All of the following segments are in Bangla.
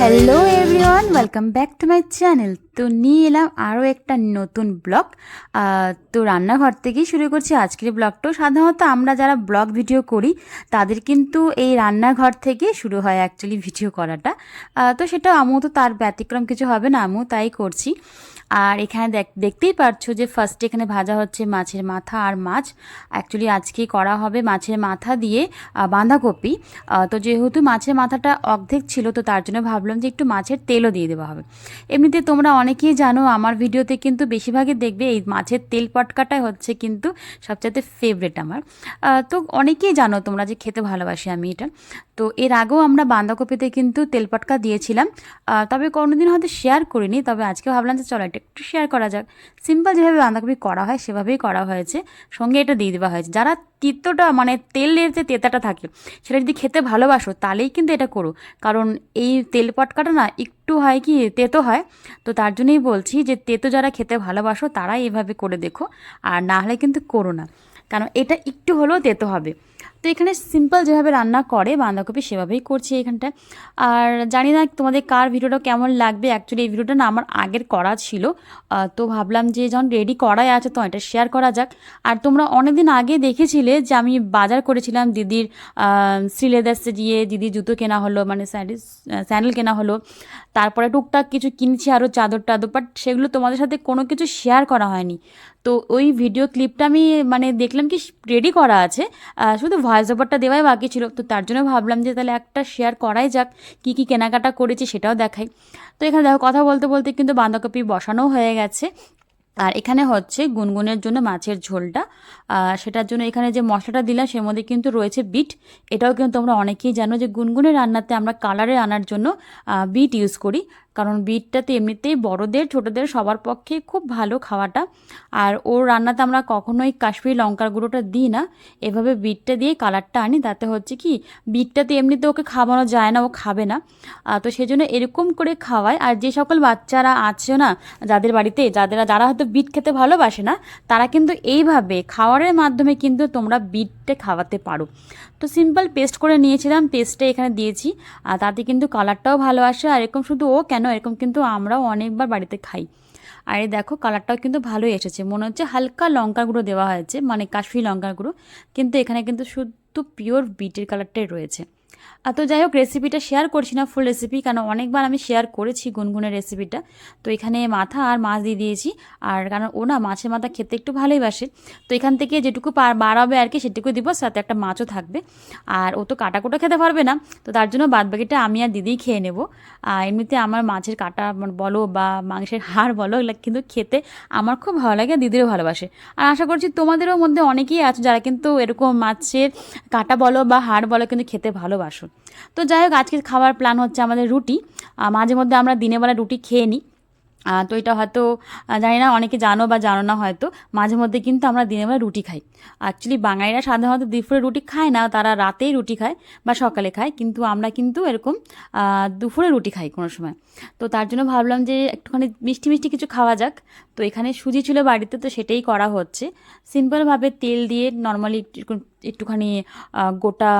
hello everyone welcome back to my channel তো নিয়ে এলাম আরও একটা নতুন ব্লগ। তো রান্নাঘর থেকেই শুরু করছি আজকের ব্লগটাও সাধারণত আমরা যারা ব্লগ ভিডিও করি, তাদের কিন্তু এই রান্নাঘর থেকে শুরু হয় অ্যাকচুয়ালি ভিডিও করাটা। তো সেটা আমিও তো তার ব্যতিক্রম কিছু হবে না, আমিও তাই করছি। আর এখানে দেখ- দেখতেই পারছ যে ফার্স্টে এখানে ভাজা হচ্ছে মাছের মাথা আর মাছ। অ্যাকচুয়ালি আজকে করা হবে মাছের মাথা দিয়ে বাঁধাকপি। তো যেহেতু মাছের মাথাটা অর্ধেক ছিল, তো তার জন্য ভাবলাম যে একটু মাছের তেলও দিয়ে দেওয়া হবে। এমনিতে তোমরা অনেকেই জানো, আমার ভিডিওতে কিন্তু বেশিরভাগই দেখবে এই মাছের তেল পটকাটাই হচ্ছে কিন্তু সবচাইতে ফেভারেট আমার। তো অনেকেই জানো তোমরা যে খেতে ভালোবাসি আমি এটা। তো এর আগেও আমরা বাঁধাকপিতে কিন্তু তেল পটকা দিয়েছিলাম। তবে কোনোদিন হয়তো শেয়ার করিনি, তবে আজকে ভাবলাম যে চলো এটা একটু শেয়ার করা যাক। সিম্পল যেভাবে বাঁধাকপি করা হয়, সেভাবেই করা হয়েছে। সঙ্গে এটা দিয়ে দেওয়া হয়েছে। যারা তিতটা মানে তেলের যে তেতাটা থাকে, সেটা যদি খেতে ভালোবাসো, তাহলেই কিন্তু এটা করো। কারণ এই তেল পটকাটা না একটু হয় কি, তেতো হয়। তো তার জন্যই বলছি যে তেতো যারা খেতে ভালোবাসো তারাই এভাবে করে দেখো। আর না হলে কিন্তু করো না। কারণ এটা একটু হলেও তেতো হবে। তো এখানে সিম্পল যেভাবে রান্না করে, বাঁধাকপি সেভাবেই করছি এখানটায় আর জানি না তোমাদের কার ভিডিওটা কেমন লাগবে। অ্যাকচুয়ালি এই ভিডিওটা না আমার আগের করা ছিল। তো ভাবলাম যে যখন রেডি করাই আছে তো এটা শেয়ার করা যাক। আর তোমরা অনেকদিন আগে দেখেছিলে যে আমি বাজার করেছিলাম দিদির শ্রীলেদার্সে গিয়ে দিদি জুতো কেনা হলো মানে স্যান্ডেল স্যান্ডেল কেনা হলো। তারপরে টুকটাক কিছু কিনছি আরও চাদর টাদর বাট সেগুলো তোমাদের সাথে কোনো কিছু শেয়ার করা হয়নি। তো ওই ভিডিও ক্লিপটা আমি মানে দেখলাম কি রেডি করা আছে। শুধু ভয়েস ওভারটা দেওয়াই বাকি ছিল। তো তার জন্য ভাবলাম যে তাহলে একটা শেয়ার করাই যাক, কী কী কেনাকাটা করেছি সেটাও দেখাই। তো এখানে দেখো কথা বলতে বলতে কিন্তু বাঁধাকপি বসানো হয়ে গেছে। আর এখানে হচ্ছে গুনগুনের জন্য মাছের ঝোলটা। সেটার জন্য এখানে যে মশলাটা দিলাম, সের মধ্যে কিন্তু রয়েছে বিট। এটাও কিন্তু তোমরা অনেকেই জানো যে গুনগুনের রান্নাতে আমরা কালারে আনার জন্য বিট ইউজ করি। কারণ বিটটা তো এমনিতেই বড়দের, ছোটদের সবার পক্ষে খুব ভালো খাওয়াটা। আর ওর রান্নাতে আমরা কখনোই কাশ্মীরি লঙ্কার গুঁড়োটা দিই না। এভাবে বিটটা দিয়ে কালারটা আনি, তাতে হচ্ছে কি, বিটটা তো এমনিতে ওকে খাওয়ানো যায় না, ও খাবে না। তো সেই জন্য এরকম করে খাওয়ায়। আর যে সকল বাচ্চারা আছে না, যাদের বাড়িতে, যাদের, যারা হয়তো বিট খেতে ভালোবাসে না, তারা কিন্তু এইভাবে খাওয়ারের মাধ্যমে কিন্তু তোমরা বিটটা খাওয়াতে পারো। তো সিম্পল পেস্ট করে নিয়েছিলাম পেস্টটা এখানে দিয়েছি। আর তাতে কিন্তু কালারটাও ভালো আসে, আর এরকম শুধু ও কেন, এরকম কিন্তু আমরাও অনেকবার বাড়িতে খাই। আর দেখো কালারটাও কিন্তু ভালোই এসেছে। মনে হচ্ছে হালকা লঙ্কার গুঁড়ো দেওয়া হয়েছে মানে কাশ্মীর লঙ্কার গুঁড়ো। কিন্তু এখানে কিন্তু শুধু পিওর বিটের কালারটাই রয়েছে। আর তো যাই হোক রেসিপিটা শেয়ার করছি না ফুল রেসিপি কারণ অনেকবার আমি শেয়ার করেছি গুনগুনের রেসিপিটা তো এখানে মাথা আর মাছ দিয়ে দিয়েছি, আর কারণ ও না মাছের মাথা খেতে একটু ভালোই বাসে। তো এখান থেকে যেটুকু বাড়াবে আর কি, সেটুকু দিব, সাথে একটা মাছও থাকবে। আর ও তো কাটা কুটা খেতে পারবে না, তো তার জন্য বাদ বাকিটা আমি আর দিদিই খেয়ে নেব। আর এমনিতে আমার মাছের কাটা বলো বা মাংসের হাড় বলো, এগুলো কিন্তু খেতে আমার খুব ভালো লাগে, দিদিরও ভালোবাসে। আর আশা করছি তোমাদেরও মধ্যে অনেকেই আছে যারা কিন্তু এরকম মাছের কাটা বলো বা হাড় বলো কিন্তু খেতে ভালোবাসো। তো যাই হোক আজকে খাবার প্ল্যান হচ্ছে আমাদের রুটি। মাঝে মধ্যে আমরা দিনের বেলা রুটি খেয়ে নিই। তো এটা হয়তো জানি না, অনেকে জানো বা জানো না হয়তো। মাঝে মধ্যে কিন্তু আমরা দিনের বেলা রুটি খাই। অ্যাকচুয়ালি বাঙালিরা সাধারণত দুপুরে রুটি খায় না, তারা রাতেই রুটি খায় বা সকালে খায়। কিন্তু আমরা কিন্তু এরকম দুপুরে রুটি খাই কোনো সময়। তো তার জন্য ভাবলাম যে একটুখানি মিষ্টি মিষ্টি কিছু খাওয়া যাক। তো এখানে সুজি ছিল বাড়িতে, তো সেটাই করা হচ্ছে। সিম্পলভাবে তেল দিয়ে নর্মালি একটুখানি গোটা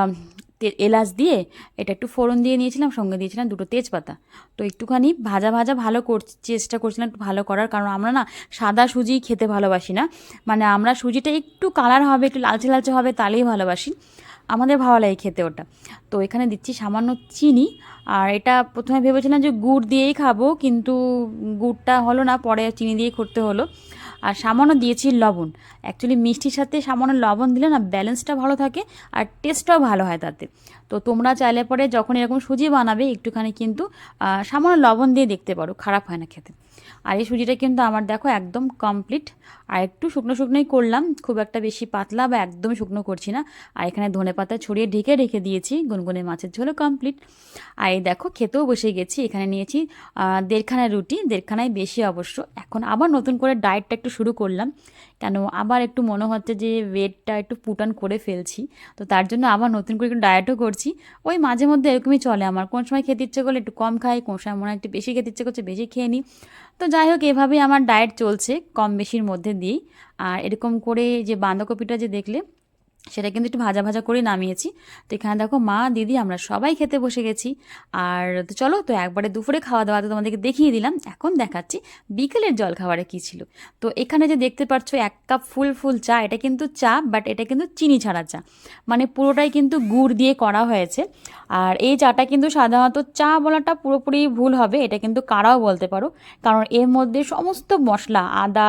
এলাচ দিয়ে এটা একটু ফোড়ন দিয়ে নিয়েছিলাম, সঙ্গে দিয়েছিলাম দুটো তেজপাতা। তো একটুখানি ভাজা ভাজা ভালো কর চেষ্টা করছিলাম একটু ভালো করার, কারণ আমরা না সাদা সুজি খেতে ভালোবাসি না। মানে আমরা সুজিটা একটু কালার হবে, একটু লালচে লালচে হবে তাহলেই ভালোবাসি। আমাদের ভালো লাগে খেতে ওটা। তো এখানে দিচ্ছি সামান্য চিনি, আর এটা প্রথমে ভেবেছিলাম যে গুড় দিয়েই খাব, কিন্তু গুড়টা হলো না, পরে চিনি দিয়েই করতে হলো। আর সামান্য দিয়েছি লবণ। অ্যাকচুয়ালি মিষ্টির সাথে সামান্য লবণ দিলে না ব্যালেন্সটা ভালো থাকে আর টেস্টটাও ভালো হয় তাতে। তো তোমরা চাইলে পরে যখন এরকম সুজি বানাবে, একটুখানি কিন্তু সামান্য লবণ দিয়ে দেখতে পারো, খারাপ হয় না খেতে। আর এই সুজিটা কিন্তু আমার দেখো একদম কমপ্লিট আর একটু শুকনো শুকনোই করলাম, খুব একটা বেশি পাতলা বা একদম শুকনো করছি না। আর এখানে ধনে পাতা ছড়িয়ে ঢেকে রেখে দিয়েছি, গুনগুনে মাছের ঝোলও কমপ্লিট আর এই দেখো খেতেও বসে গেছি, এখানে নিয়েছি দেড়খানা রুটি দেড়খানায় বেশি অবশ্য। এখন আবার নতুন করে ডায়েটটা একটু শুরু করলাম। কেন? আবার একটু মনে হচ্ছে যে ওয়েটটা একটু পুটান করে ফেলছি। তো তার জন্য আবার নতুন করে একটু ডায়েটও করছি। ওই মাঝে মধ্যে এরকমই চলে আমার। কোন সময় খেতে ইচ্ছে করলে একটু কম খাই, কোন সময় মনে হয় একটু বেশি খেতে ইচ্ছে করছে বেশি খেয়ে নিই। তো যাই হোক, এভাবেই আমার ডায়েট চলছে কম বেশির মধ্যে দিয়েই। আর এরকম করে যে বাঁধাকপিটা যে দেখলে সেটা কিন্তু একটু ভাজা ভাজা করে নামিয়েছি। তো এখানে দেখো মা, দিদি, আমরা সবাই খেতে বসে গেছি। আর তো চলো, তো একবারে দুপুরে খাওয়া দাওয়া তো তোমাদেরকে দেখিয়ে দিলাম। এখন দেখাচ্ছি বিকেলের জল খাবারে কী ছিল। তো এখানে যে দেখতে পাচ্ছ, এক কাপ ফুল ফুল চা, এটা কিন্তু চা বাট এটা কিন্তু চিনি ছাড়া চা। মানে পুরোটাই কিন্তু গুড় দিয়ে করা হয়েছে। আর এই চাটা কিন্তু সাধারণত চা বলাটা পুরোপুরি ভুল হবে, এটা কিন্তু কারাও বলতে পারো। কারণ এর মধ্যে সমস্ত মশলা, আদা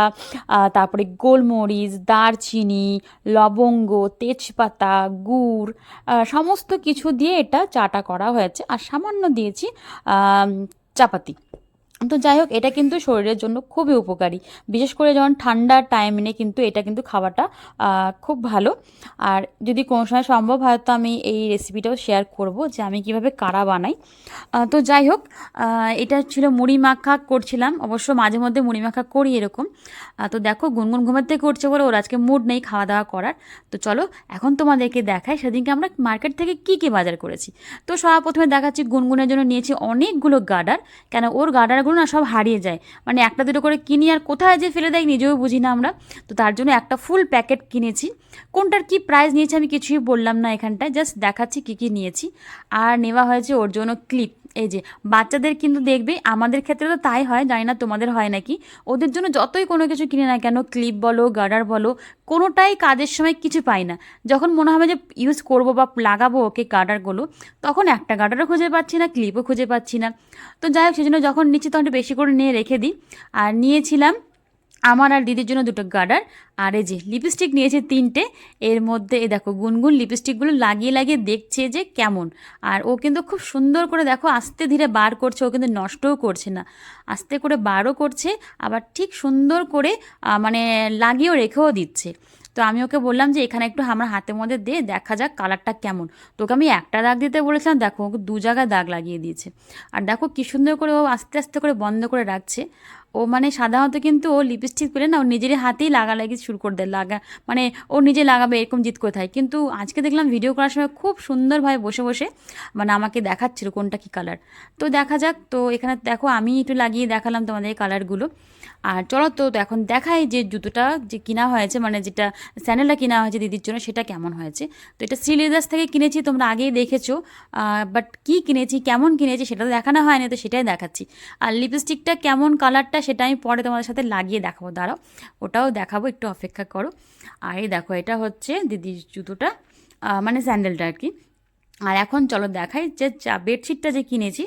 তারপরে গোলমরিচ, দারচিনি, লবঙ্গ তেজপাতা গুড় সমস্ত কিছু দিয়ে এটা চাটা করা হয়েছে। আর সামান্য দিয়েছি চাপাতি। তো যাই হোক, এটা কিন্তু শরীরের জন্য খুবই উপকারী। বিশেষ করে যখন ঠান্ডার টাইমে কিন্তু এটা কিন্তু খাওয়াটা খুব ভালো। আর যদি কোনো সময় সম্ভব হয় তো আমি এই রেসিপিটাও শেয়ার করব যে আমি কীভাবে কারা বানাই। তো যাই হোক এটা ছিল মুড়ি মাখা করছিলাম। অবশ্য মাঝে মধ্যে মুড়ি মাখা করি এরকম। তো দেখো, গুনগুন ঘুমাতে করছে বলে ওর আজকে মুড নেই খাওয়া দাওয়া করার। তো চলো, এখন তোমাদেরকে দেখাই সেদিনকে আমরা মার্কেট থেকে কী কী বাজার করেছি। তো সবার প্রথমে দেখাচ্ছি, গুনগুনের জন্য নিয়েছি অনেকগুলো গার্ডার কেন ওর গার্ডারগুলো না সব হারিয়ে যায়। মানে একটা দুটো করে কিনি আর কোথায় যে ফেলে দেয় নিজেও বুঝি না আমরা। তো তার জন্য একটা ফুল প্যাকেট কিনেছি। কোনটার কি প্রাইস নিয়েছি আমি কিছুই বললাম না এখানটায়। জাস্ট দেখাচ্ছি কী কী নিয়েছি। আর নেওয়া হয়েছে ওর জন্য ক্লিপ এই যে, বাচ্চাদের কিন্তু দেখবে, আমাদের ক্ষেত্রে তো তাই হয়, জানি না তোমাদের হয় নাকি। ওদের জন্য যতই কোনো কিছু কিনে না কেন ক্লিপ বলো গার্ডার বলো কোনোটাই কাজের সময় কিছু পাই না। যখন মনে হবে যে ইউজ করব বা লাগাবো ওকে গার্ডারগুলো তখন একটা গার্ডারও খুঁজে পাচ্ছি না ক্লিপও খুঁজে পাচ্ছি না। তো যাই হোক, সেজন্য যখন নিচ্ছি তখন একটু বেশি করে নিয়ে রেখে দিই। আর নিয়েছিলাম আমার আর দিদির জন্য দুটো গার্ডার। আর এই যে লিপস্টিক নিয়েছে তিনটে, এর মধ্যে এ দেখো গুনগুন লিপস্টিকগুলো লাগিয়ে লাগিয়ে দেখছে যে কেমন। আর ও কিন্তু খুব সুন্দর করে দেখো আস্তে ধীরে বার করছে, ও কিন্তু নষ্টও করছে না। আস্তে করে বারও করছে, আবার ঠিক সুন্দর করে মানে লাগিয়েও রেখেও দিচ্ছে। তো আমি ওকে বললাম যে এখানে একটু আমার হাতের মধ্যে দিয়ে দেখা যাক কালারটা কেমন। তোকে আমি একটা দাগ দিতে বলেছিলাম, দেখো ওকে দু জায়গায় দাগ লাগিয়ে দিয়েছে। আর দেখো কি সুন্দর করে ও আস্তে আস্তে করে বন্ধ করে রাখছে। ও মানে সাধারণত কিন্তু ও লিপস্টিক পেলে না, ও নিজের হাতেই লাগা লাগালাগি শুরু করে দেয়, লাগা মানে ও নিজে লাগাবে এরকম জিত করে থাকে। কিন্তু আজকে দেখলাম ভিডিও করার সময় খুব সুন্দরভাবে বসে বসে মানে আমাকে দেখাচ্ছিল কোনটা কি কালার তো দেখা যাক, তো এখানে দেখো আমি একটু লাগিয়ে দেখালাম তোমাদের এই কালারগুলো আর চলো তো তো এখন দেখাই যে জুতোটা যে কিনা হয়েছে মানে যেটা স্যান্ডেলটা কিনা হয়েছে দিদির জন্য, সেটা কেমন হয়েছে। তো এটা শ্রীলেদার্স থেকে কিনেছি, তোমরা আগেই দেখেছ। বাট কি কিনেছি, কেমন কিনেছি, সেটা তো দেখানো হয়নি, তো সেটাই দেখাচ্ছি। আর লিপস্টিকটা কেমন কালারটা সেটা আমি পরে তোমাদের সাথে লাগিয়ে দেখাবো। দাঁড়াও, ওটাও দেখাবো, একটু অপেক্ষা করো। আর এই দেখো, এটা হচ্ছে দিদির জুতোটা মানে স্যান্ডেলটা আর কি। আর এখন চলো দেখাই যে বেডশিটটা যে কিনেছি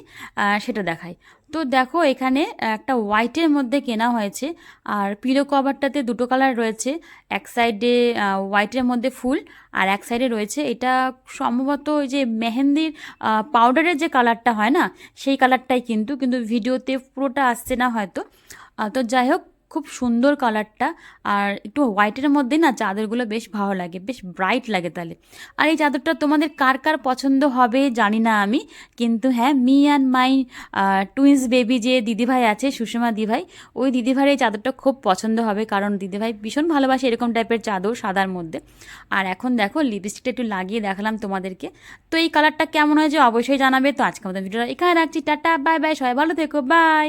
সেটা দেখাই। তো দেখো এখানে একটা হোয়াইটের মধ্যে কেনা হয়েছে, আর পিলো কভারটাতে দুটো কালার রয়েছে, এক সাইডে হোয়াইটের মধ্যে ফুল আর এক সাইডে রয়েছে এটা সম্ভবত ওই যে মেহেন্দির পাউডারের যে কালারটা হয় না, সেই কালারটাই কিন্তু কিন্তু ভিডিওতে পুরোটা আসছে না হয়তো। তো যাই হোক খুব সুন্দর কালারটা। আর একটু হোয়াইটের মধ্যে না চাদরগুলো বেশ ভালো লাগে, বেশ ব্রাইট লাগে তাহলে। আর এই চাদরটা তোমাদের কার কার পছন্দ হবে জানি না আমি, কিন্তু হ্যাঁ me and my twins baby যে দিদিভাই আছে, সুষমা দিভাই ওই দিদিভাইয়ের এই চাদরটা খুব পছন্দ হবে, কারণ দিদিভাই ভীষণ ভালোবাসে এরকম টাইপের চাদর সাদার মধ্যে। আর এখন দেখো লিপস্টিকটা একটু লাগিয়ে দেখালাম তোমাদেরকে। তো এই কালারটা কেমন হয়েছে অবশ্যই জানাবে। তো আজকে আমাদের ভিডিওটা এখানে রাখছি। টাটা বাই বাই সবাই ভালো থেকো বাই